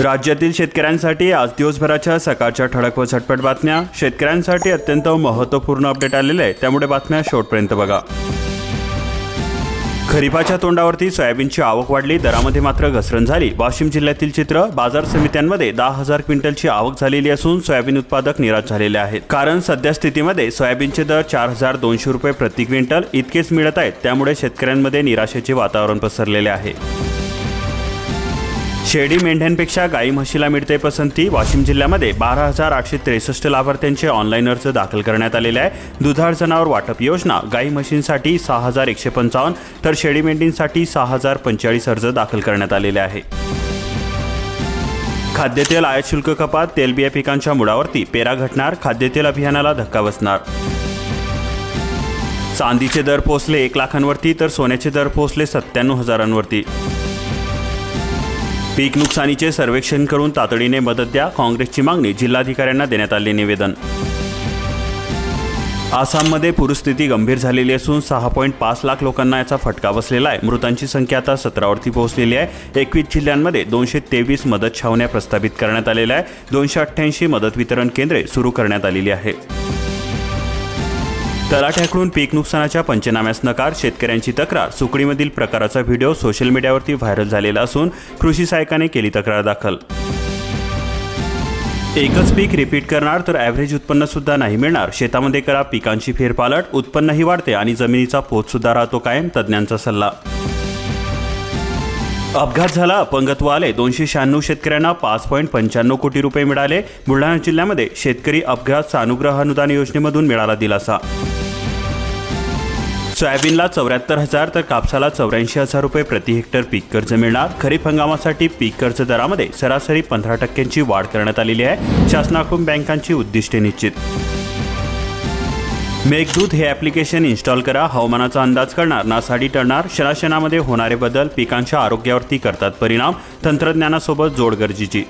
राज्यातील शेतकऱ्यांसाठी आज दिवसभराच्या सकाळच्या ठळक व झटपट बातम्या. शेतकऱ्यांसाठी अत्यंत महत्त्वपूर्ण अपडेट आलेले आहे त्यामुळे बातम्या शेवटपर्यंत बघा. खरीपाच्या तोंडावरती सोयाबीनची आवक वाढली. दरामध्ये मात्र घसरण झाली. वाशिम जिल्ह्यातील चित्र बाजार समित्यांमध्ये दहा हजार क्विंटलची आवक झालेली असून सोयाबीन उत्पादक निराश झालेले आहेत. कारण सध्या स्थितीमध्ये सोयाबीनचे दर चार हजार दोनशे रुपये प्रति क्विंटल इतकेच मिळत आहेत. त्यामुळे शेतकऱ्यांमध्ये निराशेचे वातावरण पसरलेले आहे. शेळी मेंढ्यांपेक्षा गाई म्हशीला मिळते पसंती. वाशिम जिल्ह्यामध्ये बारा हजार आठशे त्रेसष्ट लाभार्थ्यांचे ऑनलाईन अर्ज दाखल करण्यात आलेले आहे. दुधाळ जनावर वाटप योजना गाई म्हशींसाठी सहा हजार एकशे पंचावन्न तर शेळी मेंढींसाठी सहा हजार पंचेचाळीस अर्ज दाखल करण्यात आलेले आहे. खाद्यतेल आयात शुल्क कपात तेलबिया पिकांच्या मुळावरती पेरा घटणार खाद्यतेल अभियानाला धक्का बसणार. चांदीचे दर पोहोचले एक लाखांवरती तर सोन्याचे दर पोहोचले सत्त्याण्णव हजारांवरती. पीक नुकसानीचे सर्वेक्षण करून तातडीने मदत द्या. काँग्रेसची मागणी जिल्हाधिकाऱ्यांना देण्यात आले निवेदन. आसाममध्ये पूरस्थिती गंभीर झालेली असून सहा पॉईंट पाच लाख लोकांना याचा फटका बसलेला आहे. मृतांची संख्या आता सतरावरती पोहोचलेली आहे. एकवीस जिल्ह्यांमध्ये दोनशे तेवीस मदत छावण्या प्रस्थापित करण्यात आलेल्या आहे दोनशे अठ्ठ्याऐंशी मदत वितरण केंद्रे सुरू करण्यात आलेली आहे तलाठ्याकडून पीक नुकसानाच्या पंचनाम्यास नकार शेतकऱ्यांची तक्रार. सुकडीमधील प्रकाराचा व्हिडिओ सोशल मीडियावरती व्हायरल झालेला असून कृषी सहाय्यकाने केली तक्रार दाखल. एकच पीक रिपीट करणार तर ॲव्हरेज उत्पन्न सुद्धा नाही मिळणार. शेतामध्ये करा पिकांची फेरपालट उत्पन्नही वाढते आणि जमिनीचा पोतसुद्धा राहतो कायम तज्ज्ञांचा सल्ला. अपघात झाला अपंगत्व आले. दोनशे शहाण्णव शेतकऱ्यांना पाच पॉईंट पंच्याण्णव कोटी रुपये मिळाले. बुलढाणा जिल्ह्यामध्ये शेतकरी अपघात सानुग्रह अनुदान योजनेमधून मिळाला दिलासा. सोयाबीनला चौऱ्याहत्तर हजार तर कापसाला चौऱ्याऐंशी हजार रुपये प्रति हेक्टर पीक कर्ज मिळणार. खरीप हंगामासाठी पीक कर्ज दरामध्ये सरासरी पंधरा टक्क्यांची वाढ करण्यात आलेली आहे. शासनाकडून बँकांची उद्दिष्टे निश्चित. मेघदूत हे ॲप्लिकेशन इन्स्टॉल करा. हवामानाचा अंदाज करणार नासाडी टळणार. शनाशनामध्ये होणारे बदल पिकांच्या आरोग्यावरती करतात परिणाम. तंत्रज्ञानासोबत जोड गरजेची.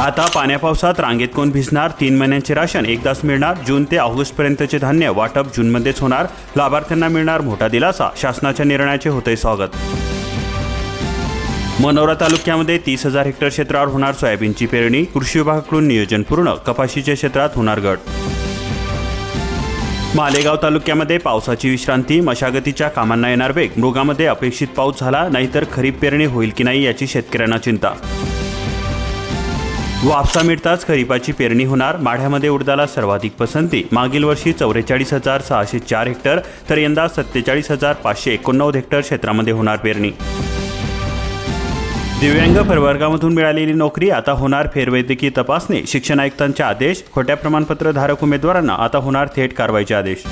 आता पाण्यापावसात रांगेत कोण भिजणार? तीन महिन्यांचे राशन एकदाच मिळणार. जून ते ऑगस्टपर्यंतचे धान्य वाटप जूनमध्येच होणार. लाभार्थ्यांना मिळणार मोठा दिलासा. शासनाच्या निर्णयाचे होते स्वागत. मनोरा तालुक्यामध्ये तीस हजार हेक्टर क्षेत्रावर होणार सोयाबीनची पेरणी. कृषी विभागाकडून नियोजन पूर्ण. कपाशीच्या क्षेत्रात होणार घट. मालेगाव तालुक्यामध्ये पावसाची विश्रांती. मशागतीच्या कामांना येणार वेग. मृगामध्ये अपेक्षित पाऊस झाला नाहीतर खरीप पेरणी होईल की नाही याची शेतकऱ्यांना चिंता. वापसा मिळताच खरीपाची पेरणी होणार. माढ्यामध्ये उडदाला सर्वाधिक पसंती. मागील वर्षी चौवेचाळीस हजार सहाशे चार हेक्टर तर यंदा सत्तेचाळीस हजार पाचशे एकोणनव्वद हेक्टर क्षेत्रामध्ये होणार पेरणी. दिव्यांग प्रवर्गामधून मिळालेली नोकरी आता होणार फेरवैद्यकीय तपासणी. शिक्षण आयुक्तांचे आदेश खोट्या प्रमाणपत्र धारक उमेदवारांना आता होणार थेट कारवाईचे आदेश.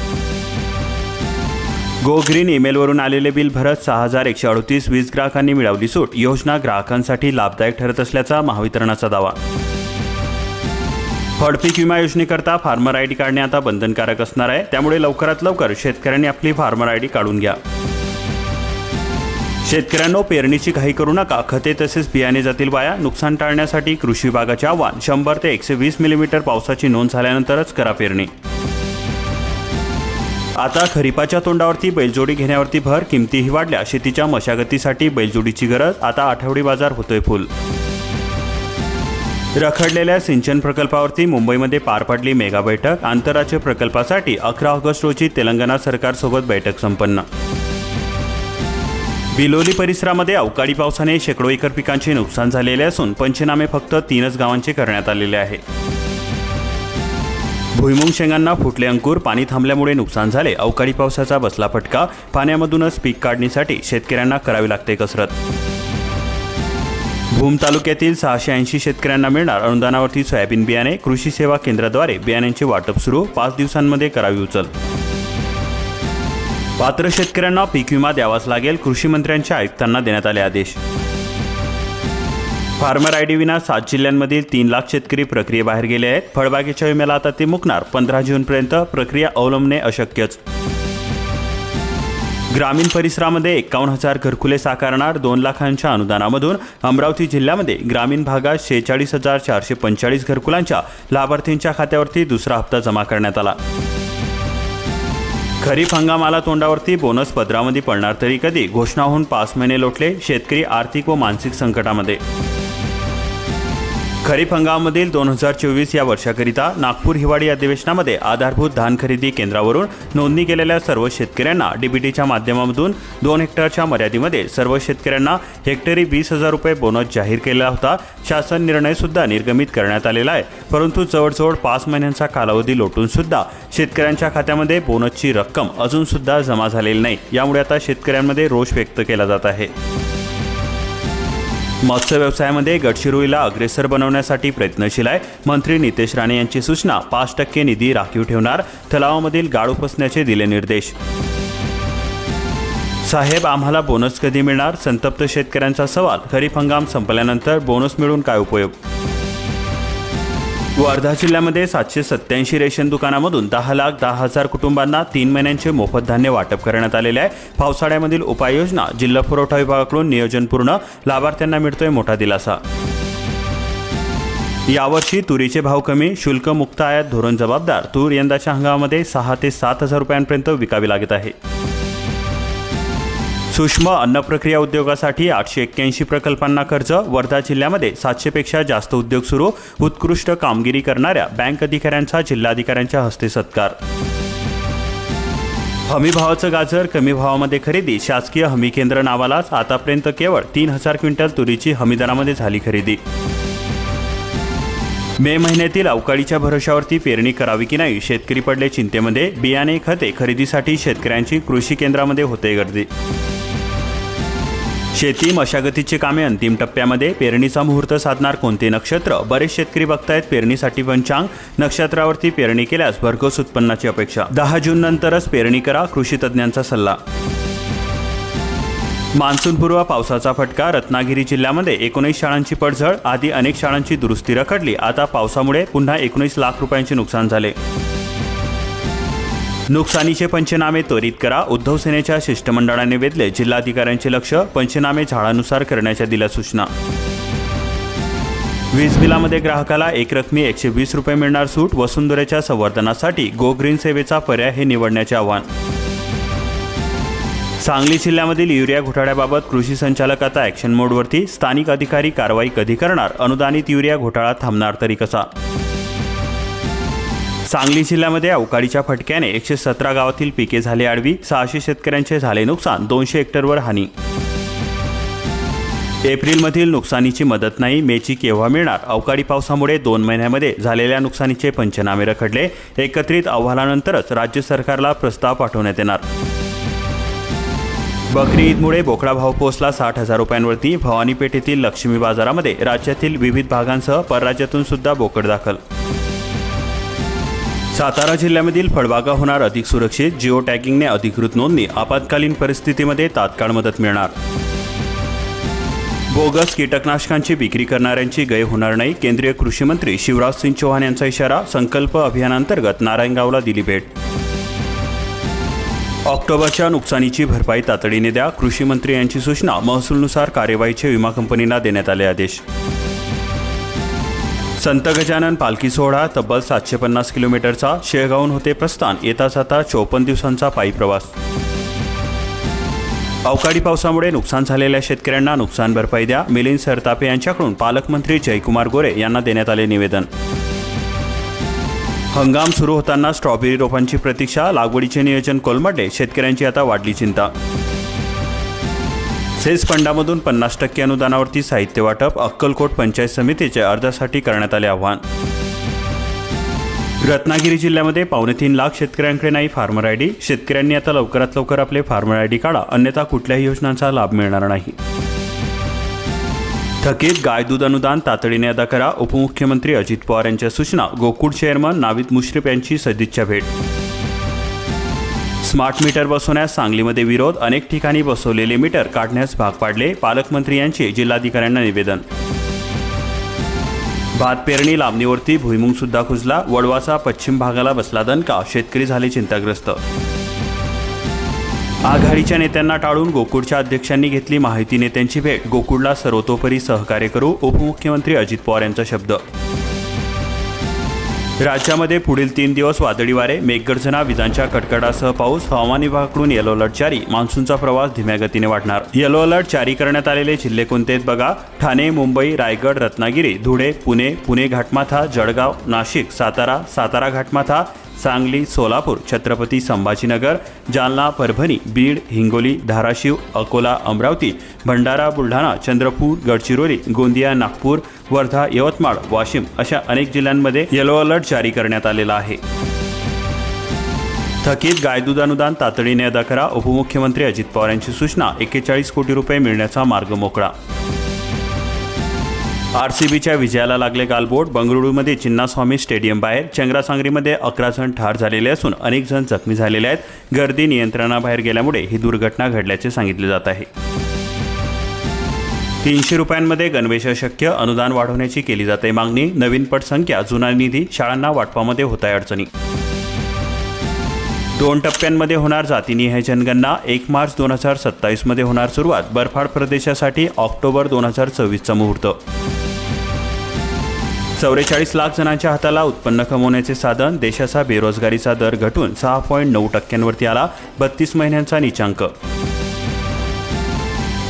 गो ग्रीन ईमेलवरून आलेले बिल भरत सहा हजार एकशे अडतीस वीज ग्राहकांनी मिळवली सूट. योजना ग्राहकांसाठी लाभदायक ठरत असल्याचा महावितरणाचा दावा. फळपीक विमा योजनेकरता फार्मर आय डी काढणे आता बंधनकारक असणार आहे. त्यामुळे लवकरात लवकर शेतकऱ्यांनी आपली फार्मर आय डी काढून घ्या. शेतकऱ्यांनो पेरणीची घाई करू नका. खते तसेच बियाणे जातील वाया. नुकसान टाळण्यासाठी कृषी विभागाचे आव्हान. शंभर ते एकशे वीस मिलीमीटर पावसाची नोंद झाल्यानंतरच करा पेरणी. आता खरीपाच्या तोंडावरती बैलजोडी घेण्यावरती भर किमतीही वाढल्या. शेतीच्या मशागतीसाठी बैलजोडीची गरज आता आठवडी बाजार होतोय फुल. रखडलेल्या सिंचन प्रकल्पावरती मुंबईमध्ये पार पडली मेगा बैठक. आंतरराज्य प्रकल्पासाठी अकरा ऑगस्ट रोजी तेलंगणा सरकारसोबत बैठक संपन्न. बिलोली परिसरामध्ये अवकाळी पावसाने शेकडो एकर पिकांचे नुकसान झालेले असून पंचनामे फक्त तीनच गावांचे करण्यात आलेले आहे भुईमुंग शेंगांना फुटले अंकुर पाणी थांबल्यामुळे नुकसान झाले. अवकाळी पावसाचा बसला फटका. पाण्यामधूनच पीक काढणीसाठी शेतकऱ्यांना करावी लागते कसरत. भूम तालुक्यातील सहाशे ऐंशी शेतकऱ्यांना मिळणार अनुदानावरती सोयाबीन बियाणे. कृषी सेवा केंद्राद्वारे बियाण्यांचे वाटप सुरू. पाच दिवसांमध्ये करावी उचल. पात्र शेतकऱ्यांना पीक विमा द्यावाच लागेल कृषी मंत्र्यांच्या आयुक्तांना देण्यात आले आदेश. फार्मर आय डी विना सात जिल्ह्यांमधील तीन लाख शेतकरी प्रक्रियेबाहेर गेले आहेत. फळबागेच्या विम्याला आता ते मुकणार. पंधरा जूनपर्यंत प्रक्रिया अवलंबणे अशक्यच. ग्रामीण परिसरामध्ये एकावन्न हजार घरकुले साकारणार दोन लाखांच्या अनुदानामधून अमरावती जिल्ह्यामध्ये ग्रामीण भागात शेहेचाळीस हजार चारशे पंचेचाळीस घरकुलांच्या लाभार्थींच्या खात्यावरती दुसरा हप्ता जमा करण्यात आला. खरीप हंगामाला तोंडावरती बोनस पदरामध्ये पडणार तरी कधी? घोषणा होऊन पाच महिने लोटले शेतकरी आर्थिक व मानसिक संकटामध्ये. खरीप हंगामामधील दोन हजार चोवीस या वर्षाकरिता नागपूर हिवाळी अधिवेशनामध्ये आधारभूत धान खरेदी केंद्रावरून नोंदणी केलेल्या सर्व शेतकऱ्यांना डीबीटीच्या माध्यमातून दोन हेक्टरच्या मर्यादेमध्ये सर्व शेतकऱ्यांना हेक्टरी वीस हजार रुपये बोनस जाहीर केला होता. शासन निर्णयसुद्धा निर्गमित करण्यात आलेला आहे. परंतु जवळजवळ पाच महिन्यांचा कालावधी लोटूनसुद्धा शेतकऱ्यांच्या खात्यामध्ये बोनसची रक्कम अजूनसुद्धा जमा झालेली नाही. यामुळे आता शेतकऱ्यांमध्ये रोष व्यक्त केला जात आहे. मत्स्य व्यवसायामध्ये गडचिरोलीला अग्रेसर बनवण्यासाठी प्रयत्नशील आहे. मंत्री नितेश राणे यांची सूचना पाच टक्के निधी राखीव ठेवणार तलावामधील गाळ उपसण्याचे दिले निर्देश. साहेब आम्हाला बोनस कधी मिळणार? संतप्त शेतकऱ्यांचा सवाल खरीप हंगाम संपल्यानंतर बोनस मिळून काय उपयोग? वर्धा जिल्ह्यामध्ये सातशे सत्याऐंशी रेशन दुकानामधून दहा लाख दहा हजार कुटुंबांना तीन महिन्यांचे मोफत धान्य वाटप करण्यात आलेले आहे. पावसाळ्यामधील उपाययोजना जिल्हा पुरवठा विभागाकडून नियोजनपूर्ण लाभार्थ्यांना मिळतोय मोठा दिलासा. यावर्षी तुरीचे भाव कमी शुल्क मुक्त आयात धोरण जबाबदार तूर यंदाच्या हंगामामध्ये सहा ते सात हजार रुपयांपर्यंत विकावी लागत आहे. सूक्ष्म अन्नप्रक्रिया उद्योगासाठी आठशे एक्क्याऐंशी प्रकल्पांना कर्ज वर्धा जिल्ह्यामध्ये सातशेपेक्षा जास्त उद्योग सुरू उत्कृष्ट कामगिरी करणाऱ्या बँक अधिकाऱ्यांचा जिल्हाधिकाऱ्यांच्या हस्ते सत्कार. हमी भावाचं गाजर कमी भावामध्ये खरेदी शासकीय हमी केंद्र नावालाच आतापर्यंत केवळ तीन हजार क्विंटल तुरीची हमी दरामध्ये झाली खरेदी. मे महिन्यातील अवकाळीच्या भरोशावरती पेरणी करावी की नाही शेतकरी पडले चिंतेमध्ये बियाणे खते खरेदीसाठी शेतकऱ्यांची कृषी केंद्रामध्ये होते गर्दी. शेती मशागतीची कामे अंतिम टप्प्यामध्ये पेरणीचा मुहूर्त साधणार कोणते नक्षत्र? बरेच शेतकरी बघतायत पेरणीसाठी पंचांग नक्षत्रावरती पेरणी केल्यास भरघोस उत्पन्नाची अपेक्षा. दहा जून नंतरच पेरणी करा कृषी तज्ज्ञांचा सल्ला. मान्सूनपूर्व पावसाचा फटका रत्नागिरी जिल्ह्यामध्ये एकोणीस शाळांची पडझड आधी अनेक शाळांची दुरुस्ती रखडली आता पावसामुळे पुन्हा एकोणीस लाख रुपयांचे नुकसान झाले. नुकसानीचे पंचनामे त्वरित करा. उद्धव सेनेच्या शिष्टमंडळाने वेधले. जिल्हाधिकाऱ्यांचे लक्ष पंचनामे झाडानुसार करण्याच्या दिल्या सूचना वीज बिलामध्ये ग्राहकाला एकरकमी एकशे वीस रुपये मिळणार सूट. वसुंधरेच्या संवर्धनासाठी गो ग्रीन सेवेचा पर्याय हे निवडण्याचे आव्हान. सांगली जिल्ह्यामधील युरिया घोटाळ्याबाबत कृषी संचालक आता ॲक्शन मोडवरती स्थानिक अधिकारी कारवाई कधी करणार? अनुदानित युरिया घोटाळा थांबणार तरी कसा? सांगली जिल्ह्यामध्ये अवकाळीच्या फटक्याने एकशे सतरा गावातील पिके झाले आडवी सहाशे शेतकऱ्यांचे झाले नुकसान दोनशे हेक्टरवर हानी. एप्रिलमधील नुकसानीची मदत नाही मेची केव्हा मिळणार? अवकाळी पावसामुळे दोन महिन्यामध्ये झालेल्या नुकसानीचे पंचनामे रखडले. एकत्रित अहवालानंतरच राज्य सरकारला प्रस्ताव पाठवण्यात येणार. बकरी ईदमुळे बोकडा भाव पोहोचला साठ हजार रुपयांवरती. भवानीपेठेतील लक्ष्मी बाजारामध्ये राज्यातील विविध भागांसह परराज्यातून सुद्धा बोकड दाखल सातारा जिल्ह्यामधील फळबागा होणार अधिक सुरक्षित जिओ टॅगिंगने अधिकृत नोंदणी आपत्कालीन परिस्थितीमध्ये तात्काळ मदत मिळणार. बोगस कीटकनाशकांची विक्री करणाऱ्यांची गय होणार नाही केंद्रीय कृषी मंत्री शिवराज सिंग चौहान यांचा इशारा संकल्प अभियानांतर्गत नारायणगावला दिली भेट. ऑक्टोबरच्या नुकसानीची भरपाई तातडीने द्या कृषी मंत्री यांची सूचना महसूलनुसार कार्यवाहीचे विमा कंपनींना देण्यात आले आदेश. संत गजानन पालखी सोहळा तब्बल सातशे पन्नास किलोमीटरचा शेळगावून होते प्रस्थान. येता जाता चौपन्न दिवसांचा पायी प्रवास. अवकाळी पावसामुळे नुकसान झालेल्या शेतकऱ्यांना नुकसान भरपाई द्या. मिलिंद सरतापे यांच्याकडून पालकमंत्री जयकुमार गोरे यांना देण्यात आले निवेदन. हंगाम सुरू होताना स्ट्रॉबेरी रोपांची प्रतीक्षा लागवडीचे नियोजन कोलमडले शेतकऱ्यांची आता वाढली चिंता. सेस फंडामधून पन्नास टक्के अनुदानावरती साहित्य वाटप अक्कलकोट पंचायत समितीच्या अर्जासाठी करण्यात आले आव्हान. रत्नागिरी जिल्ह्यामध्ये पावणे तीन लाख शेतकऱ्यांकडे नाही फार्मर आय डी. शेतकऱ्यांनी आता लवकरात लवकर आपले फार्मर आय डी काढा. अन्यथा कुठल्याही योजनांचा लाभ मिळणार नाही. थकीत गाय दूध अनुदान तातडीने अदा करा. उपमुख्यमंत्री अजित पवार यांच्या सूचना. गोकुळ चेअरमन नाविद मुश्रीफ यांची सदिच्छा भेट. स्मार्ट मीटर बसवण्यास सांगलीमध्ये विरोध अनेक ठिकाणी बसवलेले मीटर काढण्यास भाग पाडले पालकमंत्री यांचे जिल्हाधिकाऱ्यांना निवेदन. भात पेरणी लांबणीवरती भुईमुंग सुद्धा खुजला वडवाचा पश्चिम भागाला बसला दणका शेतकरी झाले चिंताग्रस्त. आघाडीच्या नेत्यांना टाळून गोकुळच्या अध्यक्षांनी घेतली माहिती नेत्यांची भेट गोकुळला सर्वतोपरी सहकार्य करू उपमुख्यमंत्री अजित पवार यांचा शब्द. राज्यामध्ये पुढील तीन दिवस वादळी वारे मेघगर्जना विजांच्या कडकडासह पाऊस हवामान विभागाकडून येलो अलर्ट जारी. मान्सूनचा प्रवास धीम्या गतीने वाढणार. येलो अलर्ट जारी करण्यात आलेले जिल्हे कोणते आहेत बघा? ठाणे मुंबई रायगड रत्नागिरी धुळे पुणे पुणे घाटमाथा जळगाव नाशिक सातारा सातारा घाटमाथा सांगली सोलापूर छत्रपती संभाजीनगर जालना परभणी बीड हिंगोली धाराशिव अकोला अमरावती भंडारा बुलढाणा चंद्रपूर गडचिरोली गोंदिया नागपूर वर्धा यवतमाळ वाशिम अशा अनेक जिल्ह्यांमध्ये येलो अलर्ट जारी करण्यात आलेला आहे. थकीत गायदूध अनुदान तातडीने अदा करा. उपमुख्यमंत्री अजित पवार यांची सूचना एक्केचाळीस कोटी रुपये मिळण्याचा मार्ग मोकळा. आर सी बीच्या विजयाला लागले गालबोट. बंगळुरूमध्ये चिन्नास्वामी स्टेडियम बाहेर. चंग्रासांगरीमध्ये अकरा जण ठार झालेले असून अनेक जण जखमी झालेले आहेत. गर्दी नियंत्रणाबाहेर गेल्यामुळे ही दुर्घटना घडल्याचे सांगितले जात आहे. तीनशे रुपयांमध्ये गणवेश शक्य अनुदान वाढवण्याची केली जाते मागणी. नवीन पटसंख्या. जुना निधी शाळांना वाटपामध्ये होत आहे अडचणी. दोन टप्प्यांमध्ये होणार जातीनिहाय जनगणना. एक मार्च दोन हजार सत्तावीसमध्ये होणार सुरुवात. बर्फाड प्रदेशासाठी ऑक्टोबर दोन हजार चोवीसचा मुहूर्त. चौवेचाळीस लाख जणांच्या हाताला उत्पन्न कमवण्याचे साधन देशाचा बेरोजगारीचा दर घटून सहा पॉईंट नऊ टक्क्यांवरती आला बत्तीस महिन्यांचा निचांक.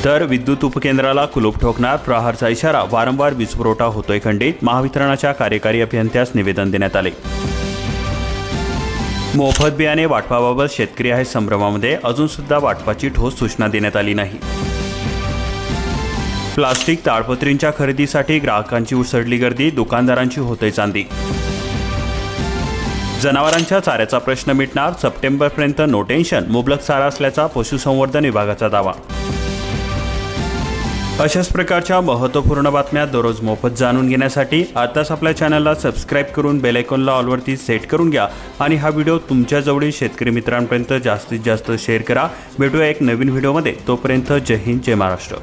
तर विद्युत उपकेंद्राला कुलूप ठोकणार प्रहारचा इशारा वारंवार वीजपुरवठा होतोय खंडित महावितरणाच्या कार्यकारी अभियंत्यास निवेदन देण्यात आले. मोफत बियाणे वाटपाबाबत शेतकरी आहे संभ्रमामध्ये अजून सुद्धा वाटपाची ठोस सूचना देण्यात आली नाही. प्लास्टिक ताडपत्रींच्या खरेदीसाठी ग्राहकांची उसळली गर्दी दुकानदारांची होते चांदी. जनावरांच्या चाऱ्याचा प्रश्न मिटणार सप्टेंबरपर्यंत नो टेन्शन मुबलक चारा असल्याचा पशुसंवर्धन विभागाचा दावा. अशाच प्रकारच्या महत्त्वपूर्ण बातम्या दररोज मोफत जाणून घेण्यासाठी आताच आपल्या चॅनलला सबस्क्राईब करून बेलायकॉनला ऑलवरती सेट करून घ्या आणि हा व्हिडिओ तुमच्या जवळील शेतकरी मित्रांपर्यंत जास्तीत जास्त शेअर करा. भेटूया एक नवीन व्हिडिओमध्ये तोपर्यंत जय हिंद जय महाराष्ट्र.